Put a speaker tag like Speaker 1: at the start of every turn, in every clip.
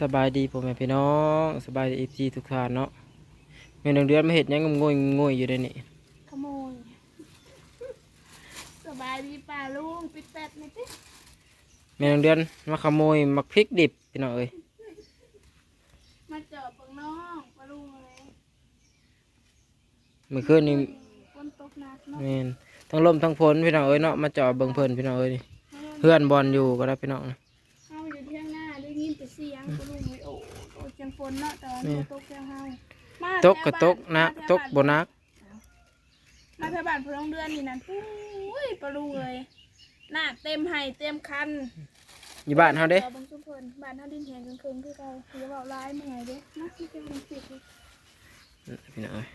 Speaker 1: สบายดีพ่อแม่พี่น้องสบายดีทีทุกท่านเนาะแม่นางเดือนมาเห็ดหยังงมงวยงมงวยอยู่ในนี่
Speaker 2: ขโมยสบายดีป่าลุงปิดแปดไหมติ
Speaker 1: แม่นางเดือนมาขโมยมักพริกดิบพี่น้องเอ้ย
Speaker 2: มาเจาะปังน้องปลาลุงเลย
Speaker 1: เมื่อคืนนี่
Speaker 2: ฝนตกหนักเนาะ
Speaker 1: แม่นทั้งลมทั้งฝนพี่น้องเอ้ยเนาะมาเจาะเบิ่งเพิ่นพี่น้องเอ้ยนี่เพื่อนบอลอยู่ก็ได้พี่น้องนะ
Speaker 2: นเนาะแต่ว่า
Speaker 1: แม่
Speaker 2: ฝนตกแค่เฮามา
Speaker 1: ตกก็ตกนะตกบ่นัก
Speaker 2: มาเทบานพลองเดือนนี่นั่นอุ้ยปลาลุงเลยหน้าเต็มไห้เต็มคัน
Speaker 1: อยู่บ้านเฮาเด้
Speaker 2: อบังสุพลบ้านเฮาดินแหงกันคืนคือเก่าคือว่าร้ายเมื่อไงเด้นะที่เป็นมันสิเลย
Speaker 1: พี่น้องเอ้ย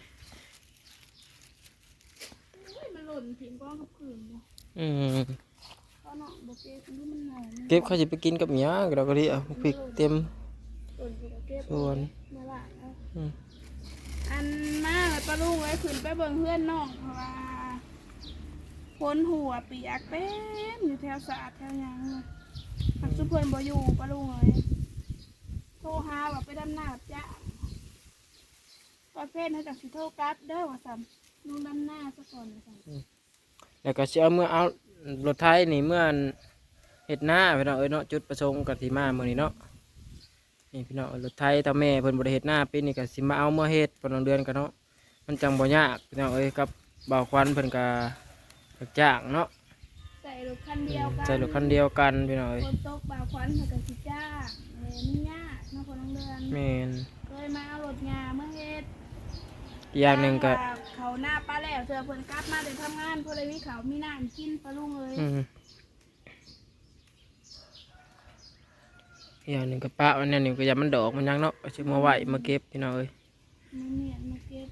Speaker 2: อุ้ยมันหล่นถิ่นก้อนกับคืนเนาะ
Speaker 1: อืม
Speaker 2: ก็เนาะบ่เก็บนี่มันหน่อยนะ
Speaker 1: เก็บเขาสิไปกินกับหยังเราก็ดีเอาพริกเต็ม
Speaker 2: หล่นอยู่กับเก็บ
Speaker 1: ส่วน
Speaker 2: มาละเอา
Speaker 1: อืม
Speaker 2: อันมาเลยปลาลุงไว้ขึ้นไปเบิ่งเพื่อนน้องเพราะว่าคนหัวเปียกเต็มอยู่แถวสาดแถวหยังน่ะหักสุเพิ่นบ่อยู่ปลาลุงเลยโทรหาว่าไปดำน้ำจ้ะประเภทให้จากสิโทรกลับเด้อว่าซั่นลุงดำน้าซะก่อนว่าซั่น
Speaker 1: แล้วก็สิเอาเมื่อเอารถไถนี่เมื่อเฮ็ดหน้าพี่น้องเอ้ยเนาะจุดประสงค์กับที่มามื้อนี้เนาะ นี่พี่น้องรถไถถ้าแม่เพิ่นบ่ได้เฮ็ดหน้าปีนี้ก็สิมาเอาเมื่อเฮ็ดปนองเดือนกันเนาะมันจังบ่ยากพี่น้องเอ้ยกับบ่าวควันเพิ่นก็รับจ้างเนาะ
Speaker 2: ใส่รถคันเดียวกัน
Speaker 1: ใส่รถคันเดียวกันพี่น้องเอ้ย
Speaker 2: คนตกบ่าวควันเขาก็สิจ้างเอ้ยมันยากเนาะคนน้องเดือน
Speaker 1: แม่น
Speaker 2: เคยมาเอารถงาเมื่อเฮ็ด
Speaker 1: อีกอย่างหนึงก็
Speaker 2: ว่าเขาหน้าป้าแล้วเธอเพิ่นกลับมาได้ทำงานเพิ่นเลยมีเขาวมีน้ำกินปลาลุงเลย
Speaker 1: อืมอีกอย่างหนึงก็ปะมันเนี่ยนี่ก็อย่ามันดอกมันยังเนาะเอาสิมาไหวมาเก็บพี่น้องเอ้ย
Speaker 2: มันเนียนมาเก็บ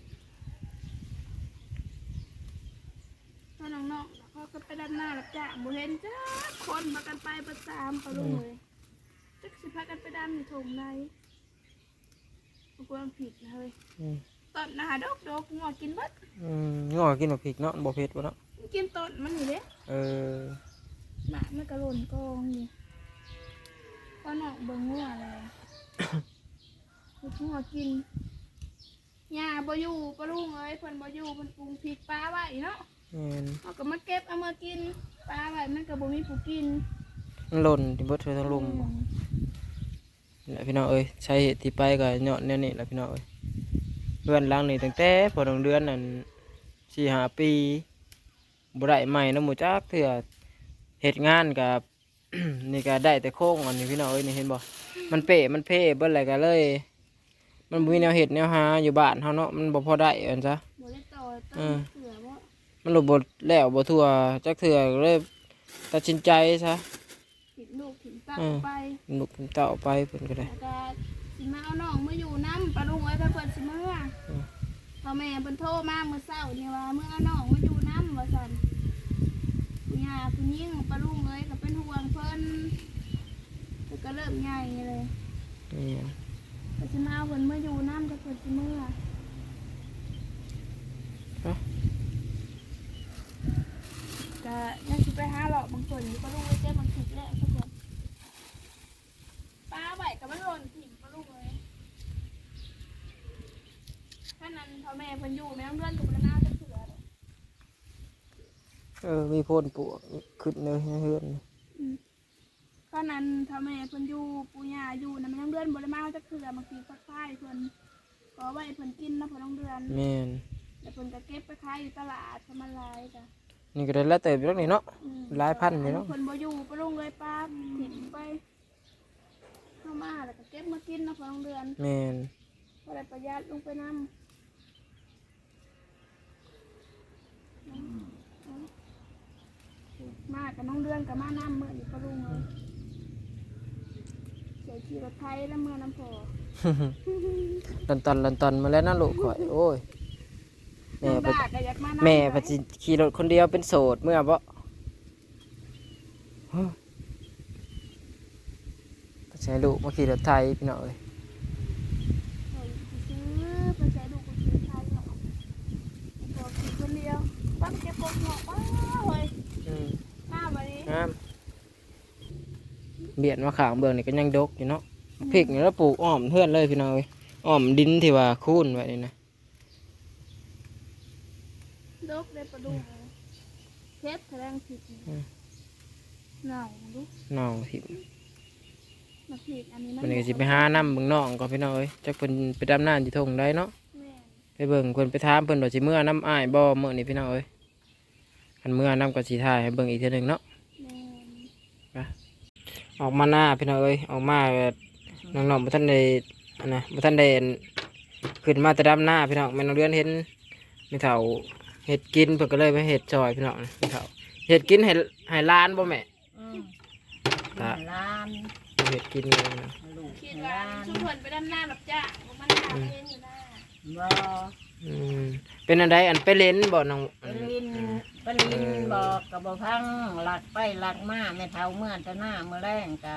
Speaker 2: ถ้าน้องๆเขาก็ไปด้านหน้ารับจ้างบ่เห็นจ้าคนมากันไปประจามปลาลุงเลยจักสิพากันไปดำในถุงในบ่ควรผิดนะเฮ้ย
Speaker 1: อืม
Speaker 2: ต้นนะฮะดอกดอกงัวกินเบิด
Speaker 1: อืมงอกินบักพริกเนาะบ่เผ็ดบ่เนาะ
Speaker 2: กินต้นมันอยู่เด้
Speaker 1: เออ
Speaker 2: หมามันกระโหลนกองอยู่ ก็นอกเบิ่งงัวเลยลูกงัวกินหญ้าบ่อยู่ปลาลุงเอ้ยเพิ่นบ่อยู่เพิ่นปรุงพริกปลาไว้เนาะ
Speaker 1: แม่น
Speaker 2: เอาก็มาเก็บเอามากินปลาไว้มันก็บ่มีผู้กิน
Speaker 1: มันหล่นที่เบิดเททั้งลุม
Speaker 2: อืม
Speaker 1: นี่แหละพี่น้องเอ้ยใช้เหตุที่ไปก็เนาะแนวนี้แหละพี่น้องเอ้ยเพื่อนหลังนี่ตั้งแต่พอดองเดือนนั่นสี่ห้าปีบ่ได้ใหม่เนาะหมู่จักเถื่อเหตุงานกับ นี่ก็ได้แต่โค้งอันนี้พี่น้องเอ้ยนี่เห็นบ่มันเป๋มันเพ่เบิ่อะไรก็เลย มันบ่มีแนวเฮ็ดแนวหาอยู่บ้านเฮาเนาะมันบ่พอได้อันซะ
Speaker 2: บ่ได้ต่อต้
Speaker 1: เอนอ
Speaker 2: เสือว่า
Speaker 1: มันหลบ่แล้วบ่ทั่วจักเถื่อก็เลยตัดสินใจซะ
Speaker 2: ถิดลูกถิดเต้า
Speaker 1: อืม
Speaker 2: ไป
Speaker 1: ลูกเต้าไปเพิ่นก็ได้
Speaker 2: แล้วก็สิมาเอาน้องมาอยู่น้ำปลาลุงเอ้ยเพิ่นเพิ่นสิเมื่ออ
Speaker 1: ม
Speaker 2: พ่อแม่เพิ่นโทรมาเมื่อเช้านี่ว่าเมื่อเอาน้องมาอยู่น้ำว่าซั่น ผู้ย่าผู้หญิงปลาลุงเอ้ยก็เป็นห่วงเพิ่นเพิ่นก็เริ่มใหญ่เลย
Speaker 1: นี่
Speaker 2: ก็สิมาเอาเพิ่นมาอยู่น้ำจะเพิ่นสิเมื่อก็ยังสิไปหาหลอกบางส่วนอยู่ปลาลุงเอ้ยเจ้บางทีแล้วทุกคนปลาไหวกับมันหล่นถิ่มปลาลุงเอ้ยถ้านั้นพ่อแม่เพิ่นอยู่แม่ต้องเลื่อนกับพระนาจะเสือเลย
Speaker 1: เออ มีโพ่นปลวกขึ้นเลยเฮือน
Speaker 2: ถ้านั้นพ่อแม่เพิ่นอยู่ปู่ย่าอยู่นะแม่ต้องเลื่อนบ่ได้มาจะเสือบางทีสักไส้เพิ่นก็ไว้เพิ่นกินนะเพิ่นต้องเดือน
Speaker 1: แม่น
Speaker 2: แล้วเพิ่นก็เก็บไปขายอยู่ตลาดประมาณหลายจ้ะ
Speaker 1: นี่ก็ได้แล้วเติบอยู่แล้วนี่เนาะ
Speaker 2: อืม
Speaker 1: หลายพันอยู่เนาะ
Speaker 2: เพิ่นบ่อยู่ไปลงเลยป้าถิ่นไปเข้ามาแล้วก็เก็บมากินนะเพิ่นต้องเดือน
Speaker 1: แม่น
Speaker 2: บ่ได้ประหยัดลงไปนำ มากับน้องเดือนกับมาน้ำเมื่อนี่ก็ลุงเลยใส่ขี่รถไทยแล้วเมื่อน้ำพอ
Speaker 1: ลันตอนลันตอนมาแล้วนะลูกข่อยโอ้ยแม่
Speaker 2: น้อง
Speaker 1: ปะ
Speaker 2: ดาก็อยากมาน้ำ
Speaker 1: แม่ปฏิขี่รถคนเดียวเป็นโสดเมื่อบ่เฮ้ยก็ใช้ลูกมาขี่รถไทยพี่น้องเอ้ย
Speaker 2: เออซื้อไปใส่ดูกขี่ไทยหรอกพอขี่คนเดียวปั๊บเก็บปกหมอกป้าเฮ้ย
Speaker 1: อืม
Speaker 2: มาวันนี้
Speaker 1: งามเบียดมาขางเบิ่งนี่ก็ยังดกอยู่เนาะพริกนี่เราปลูกอ้อมเพื่อนเลยพี่น้องเอ้ยอ้อมดินที่ว่าคูนไว้นี่นะ
Speaker 2: ดกได้ปลาดุกเลยเพชรแสดงผิดหน่อยลูก
Speaker 1: น้องที่
Speaker 2: มาผิดอันนี้
Speaker 1: มันก็สิไปหาน้ำเบิ่งน้องก็พี่น้องเอ้ยจักเพิ่นไปดำน้ำที่ทงได้เนาะ
Speaker 2: แม่
Speaker 1: ไปเบิ่งเพิ่นไปถามเพิ่นว่าสิเมื่อน้ำอ้ายบ่มื้อนี้พี่น้องเอ้ยคันเมื่อน้ำก็สิถ่ายให้เบิ่งอีกเทื่อหนึงเนาะ
Speaker 2: แม่
Speaker 1: ออกมาหน้าพี่น้องเอ้ยออกมาแบบน้องๆบ่ทันได้อันนะบ่ทันได้อันขึ้นมาแต่ดำหน้าพี่น้องแม่น้องเดือนเห็นไม่เฒ่าเฮ็ดกินเพิ่นก็เลยมาเฮ็ดซอยพี่น้องไม่เฒ่าเฮ็ดกินให้ให้หล้านบ่แม่
Speaker 3: อืม
Speaker 1: ตา
Speaker 3: ล้าน
Speaker 1: เฮ็ดกินเลยนะ
Speaker 3: ลูก
Speaker 2: คิด
Speaker 3: ให้
Speaker 2: ว่า
Speaker 3: ล้าน
Speaker 2: ชุมพลไปด้านหน้าหลับจ้าบ่มันหาเองอยู่หน้า
Speaker 3: บ่
Speaker 1: อืม เป็นอันใดอันไปเล่นบ่น้อง
Speaker 3: ปลินปลินบอกกับบ่พังหลักไปหลักมาแม่เฒ่าเมื่อแตะหน้าเมื่อแรงกะ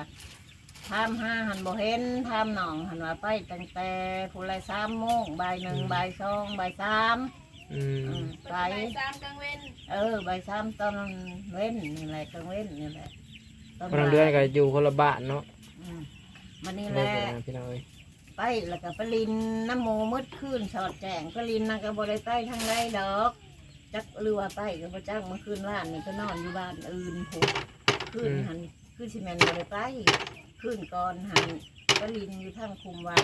Speaker 3: ทำห้าหันบ่เห็นทำหนองหันว่าไปตั้งแต่ผู้ไรสามโมงบ่ายหนึ่งบ่ายสองบ่ายสาม
Speaker 1: อืม
Speaker 3: อืม
Speaker 2: ไป
Speaker 3: ไป
Speaker 2: สามกลางเว้น
Speaker 3: เออบ่ายสามตอนเว้นนี่แหละกลางเว้นนี่แหละต
Speaker 1: พนักเดือนก็อยู่คนละบ้านเนาะ
Speaker 3: อืมมันนี่
Speaker 1: เล
Speaker 3: แห
Speaker 1: ย
Speaker 3: ละ
Speaker 1: พี่น้องเอ้ย
Speaker 3: ไปแล้วก็ไปลินน้ำหมูมืดขึ้นสอดแจงก็ลินนะก็บริไปทางไรดอก จักเรือว่าไปก็บ่จ้างเมื่อคืนร้านนี่ก็นอนอยู่บ้านอื่นผูกขึ้นหันขึ้นซีเมนบริไปขึ้นก่อนหันก็ลินอยู่ทางคุมวัด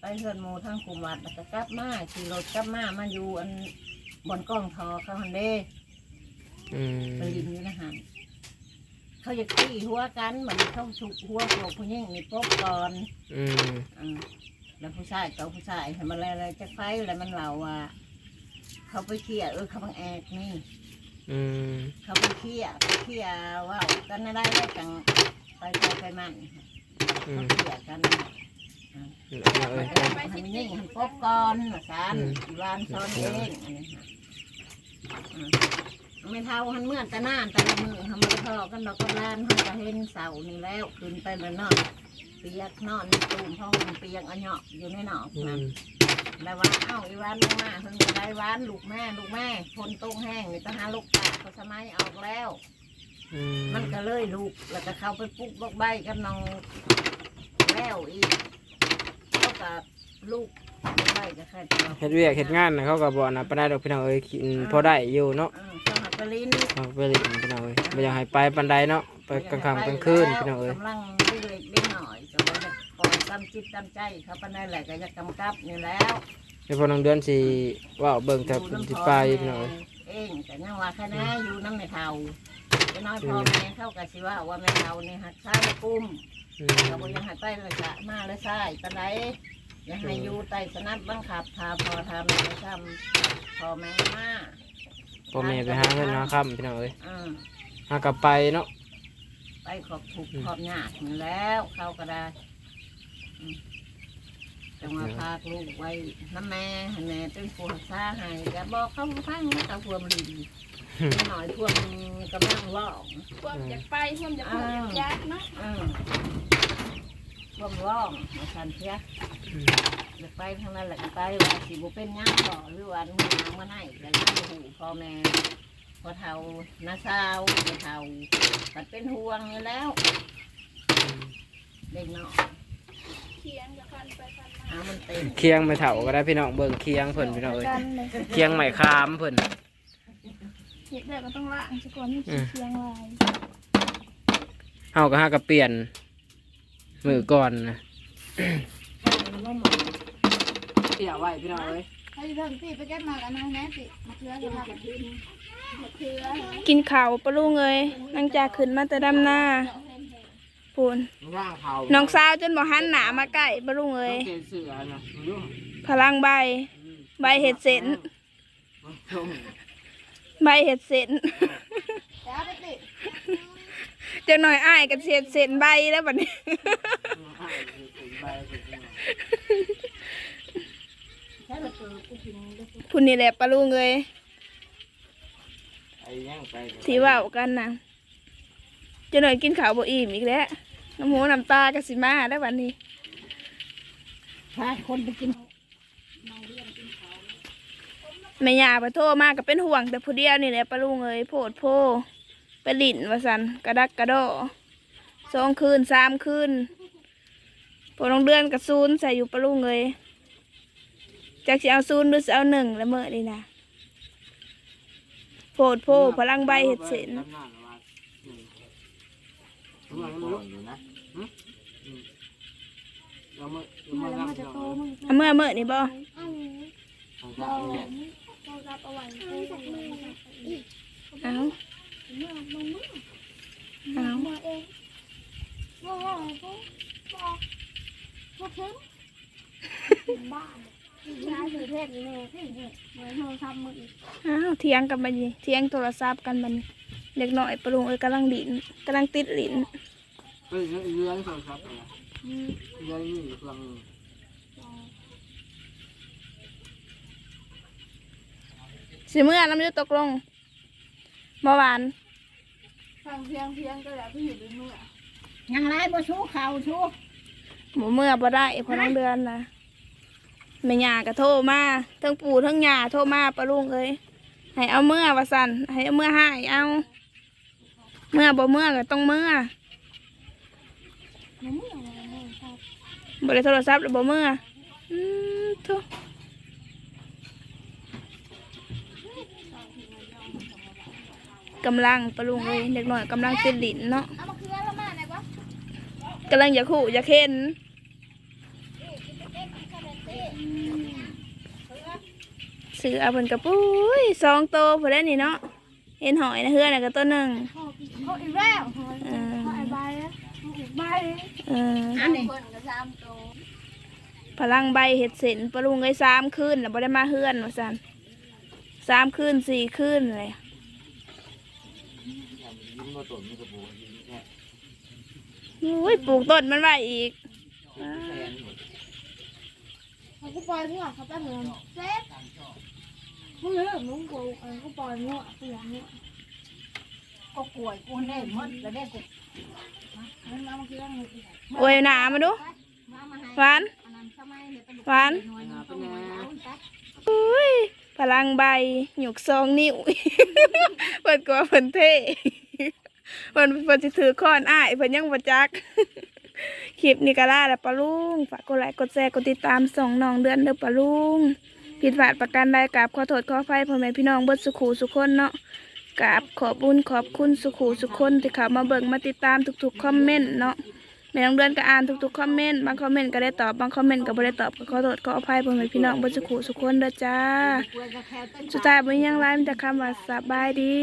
Speaker 3: ไปเฮือนหมูทางคุมวัดแล้วก็กลับมาขี่รถกลับมามาอยู่อันบนกล้องทอเขาหันเด้
Speaker 1: อืม
Speaker 3: ไปลินอยู่นะหัน เขาจะตีหัวกันเหมือนเขาฉุกหัวพวกผู้หญิงนี่พบก่อน
Speaker 1: อืม
Speaker 3: อืมแล้วผู้ชายกับผู้ชายทำอะไรอะไรจะไฟแล้วมันเราว่า เขาไปเคลียร์เออเขาบังแอกนี่
Speaker 1: อืม
Speaker 3: เขาไปเคลียร์ไปเคลียร์ว่ากันอะไรได้จังไปไปไปมัน
Speaker 1: อื
Speaker 3: เขา
Speaker 1: ม
Speaker 3: เคลียร์กัน
Speaker 1: พี่น้องเอ้ย
Speaker 3: ให้มันยิ่งให้พบก่อนนะสารอีวานซ้อนเองอันนี้ค่ะอืม ไม่เท่าหันเมื่อแต่นานแต่ละมือทำมาทอกันดอกกระลานเขาจะเห็นเสานี่แล้วขึ้นไปแล้วนอนเปียกนอนในตูมห้องเปียกอันเหาะอยู่ในหนอก
Speaker 1: อื
Speaker 3: นะ
Speaker 1: ม
Speaker 3: แล้วว่าเอ้าอีวานลงมาเพิ่งจะได้วานลูกแม่ลูกแม่คนตรงแห้งนี่ก็หาลูกตาเขาสมัยออกแล้ว
Speaker 1: อืม
Speaker 3: มันก็เลยลูกแล้วก็เข้าไปปลุกบอกใบกับน้องแล้วอีกเขากับลูก บอกใบก็แค่ตัว
Speaker 1: เฮ็ดเวียกเฮ็ดงานน่ะเขาก็บ่นะปานใดดอกพี่น้องเอ้ยกินพอได้อยู่เนาะ
Speaker 3: เออเขาหักกระลิน
Speaker 1: เอาไปเล่นพี่น้องเอ้ยบ่อยากให้ไปปานใดเนาะไปกลางค่ำกลางคืนพี่น้องเอ้ย
Speaker 3: กำลังเล็กเล็กๆหน่อยก็ว่าจะปล่อยตามจิตตามใจเขาปานใดแหละก็จะกำกับนี่แล้ว
Speaker 1: เดี๋ยวพอน้องเดือนสิเว่าเบิ่งถ้าเพิ่นสิไปพี่น้องเอ้ย
Speaker 3: เองแต่ยังว่าคณะอยู่น้ำไม่เท่าจะน้อยพ่อแม่เข้ากับสิว่าว่าไม่เท่านี่หักซ้ายกุ้ม
Speaker 1: อื
Speaker 3: ก็
Speaker 1: ม
Speaker 3: บ่ยังหักใต้เลยจะมาเลยซ้ายปานใด อยังให้อยู่ใต้สนับบังคับพาพอทำไม่ทำพ่อแม่มา
Speaker 1: พ่อแม่ไปหาเงินหาค่ำพี่น้องเอ้ย
Speaker 3: อืม
Speaker 1: หากลับไปเนาะ
Speaker 3: ไปขอบถูกขอบยากนี่แล้วเข้าก็ได้อืมจังว่าพาลูกไว้น้ำแม่ให้แม่เป็นผู้รักษาให้ก็บอกเขาฟังกับพวมลินหน่อยพวมกำลังร้อง
Speaker 2: พวกอยากไปพวกอยากพูดอยากยักเนาะ
Speaker 3: อืม พวมร้องมาสันเทีย
Speaker 1: อืม
Speaker 3: อยากไปทางนั้นแหละไปว่าสิบุเป็นหยังบ่หรือว่ามือหยังมาไหนแล้วก็หูพ่อแม่พอเท่าน้าสาวพอเท่ามันเป็นห่วงอยู่แล้วเด็กเนาะ
Speaker 2: เคียงกับคันไปคันมา
Speaker 3: หามันเต็ม
Speaker 1: เคียงไม่เฒ่าก็ได้พี่น้องเบิ่งเคียงเพิ่นพี่น้องเอ้ย
Speaker 2: กันเลย
Speaker 1: เคียงไม้คามเพิ่น
Speaker 2: เห็ดได้ก็ต้องล้างซะก่อนนี่สิเคียงลาย
Speaker 1: เฮาก็หากะเปลี่ยน มือก่อนนะเสียไว้พี่น้องเอ้ย
Speaker 2: ให้เพิ่งพี่ไปแก้มากันนะแม่สิมาเทือจะมากับพี่มาเทือกินข้าวปะลุงเอ้ยหลังจากขึ้นมาแต่ดำหน้าปูน
Speaker 1: ร่างเขา
Speaker 2: น้องสาวจนบ่หันหนามาใกล้ปะลุงเอ้ย
Speaker 1: เกเสือนะอยู่
Speaker 2: พลังใบ ใบเห็ดเส้นใบเห็ดเส้น จะหน่อยอ้ายกับเห็ดเส้นใบแล้วบัดนี้
Speaker 3: แค่ละตัวกูกินได้
Speaker 2: พุ่นนี่แหละปะลุงเอ้ย
Speaker 1: ไอ้ยังไป
Speaker 2: ที่เว่ากันนะจะหน่อยกินข้าวบ่อิ่มอีกแล้ว น้ำหูน้ำตากะสิมาแล้วบัดนี้
Speaker 3: พาคนไปกิน
Speaker 2: แม่ยาไปโทรมาก็เป็นห่วงแต่ผู้เดียวนี่แหละปะลุงเอ้ยโพดโพ ไปหลินว่าสันกระดักกระโดสองคืนสามคืนพอน้องเดือนกับซูนใส่อยู่ปะลุงเลยจากสิเอาซูนหรือเอาหนึ่งละเมื่อนี่นะโพดโพพลังใบเห็ดเสน
Speaker 1: จำหน้าละว่าอื มทำไมมันลุก
Speaker 3: อยู่นะ
Speaker 1: เราเมื่อเราเมื่อรับเรา
Speaker 2: เอาเมื่อเมื่อนี่บ่
Speaker 1: ทางซ้ายเนี่ย
Speaker 2: เอาเอาอ้าวเถียงกันบัดนี้เถียงโทรศัพท์กันบันเด็กน้อยปะลุงเอ้ยกำลังดินกำลังติดลิ้น
Speaker 1: เฮ้ยเรือโทรศัพท์อะไรเรือนี่อยู่กลาง
Speaker 2: สิเมื่อน้ำยุตกลง เมื่อวาน
Speaker 4: ฟังเพียงเพียงก็แล้วพี่อยู่ด้วยมือ
Speaker 3: ยังไรบ่ชูเข่าชู
Speaker 2: หมูเมื่อบ่ได้เพอน้องเดือนนะแม่ย่าก็โทรมาทั้งปู่ทั้งย่าโทรมาปะลุงเอ้ยให้เอาเมื่อว่าสันให้เอาเมื่อให้เอา เมื่อบ่เมื่อก็ต้องเมื่อบ่ได้โทรศัพท์หรือบ่เมื่ออืมโทกำลังปะลุงเอ้ยเด็กหน่อยกำลังติดลิ้นเนาะ
Speaker 4: เอามาคืนแล้วมาไหนวะ
Speaker 2: กำลังอยากขู่อยากเห็นซื้อเอาเพิ่นกระปุ้ยสองโตพอได้นี่เนาะเห็นหอยนะเฮือน่ะก็ตัวหนึ่ง
Speaker 4: เขาอีกแล้ว
Speaker 2: เออ
Speaker 4: เขาไอ้ใบแล้วเขาอีกใบ
Speaker 2: เออ
Speaker 3: อันนี้
Speaker 4: คนก็สามโต
Speaker 2: พลังใบเห็ดเส้นปรุงไอ้สามคืนแล้วบ่ได้มาเฮือนว่าซั่นสามคืนสี่คืนเลย
Speaker 1: ยิ้มมาตุ่นนี่กระโปรงยิ้มแค่
Speaker 2: อุ้ยปลูกต้นมันไว้อีกอ้า
Speaker 4: เขาก็ปล่อยมั่วเขาไปเหมือนเซ็ตมึงเลิกมึงกูเออเขาปล่อยมั่วเปลี่ยนมั่ว
Speaker 3: ก็กล้วยกูได้หมดแล้วได้กู
Speaker 4: มันมาเมื่อกี้แล้วมึง
Speaker 2: โอ้ยหนามาดู
Speaker 3: มามาให้
Speaker 2: หวาน
Speaker 3: อันนั้นทำไมเนี่ยเป็น
Speaker 2: หวาน
Speaker 3: หน่วยหนึ่งต้องมาเอาไป
Speaker 2: อุ้ยพลังใบหยกซองนิ้ว เปิดกลัวเพิ่นเท่ เพิ่นเพิ่นสิถือค้อนอ้ายเพิ่นยังบ่จัก คลิปนี้ก็ลาแล้วปะลุง ฝากกดไลค์กดแชร์กดติดตามส่องน้องเดือนเด้อปะลุง ผิดพลาดประการใดกราบขอโทษขออภัยพ่อแม่พี่น้องเบิดสุขูสุขคนเนาะกราบขอบบุญขอบคุณสุขูสุขคนที่เข้ามาเบิ่งมาติดตามทุกๆคอมเมนต์เนาะแม่น้องเดือนก็อ่านทุกๆคอมเมนต์บางคอมเมนต์ก็ได้ตอบบางคอมเมนต์ก็บ่ได้ตอบก็ขอโทษขออภัยพ่อแม่พี่น้องเบิดสุขูสุขคนเด้อจ้า
Speaker 3: กล้วยก็แค่ต้น
Speaker 2: สุดท้ายบ่มีหยังไรมีแต่คำว่าสบายดี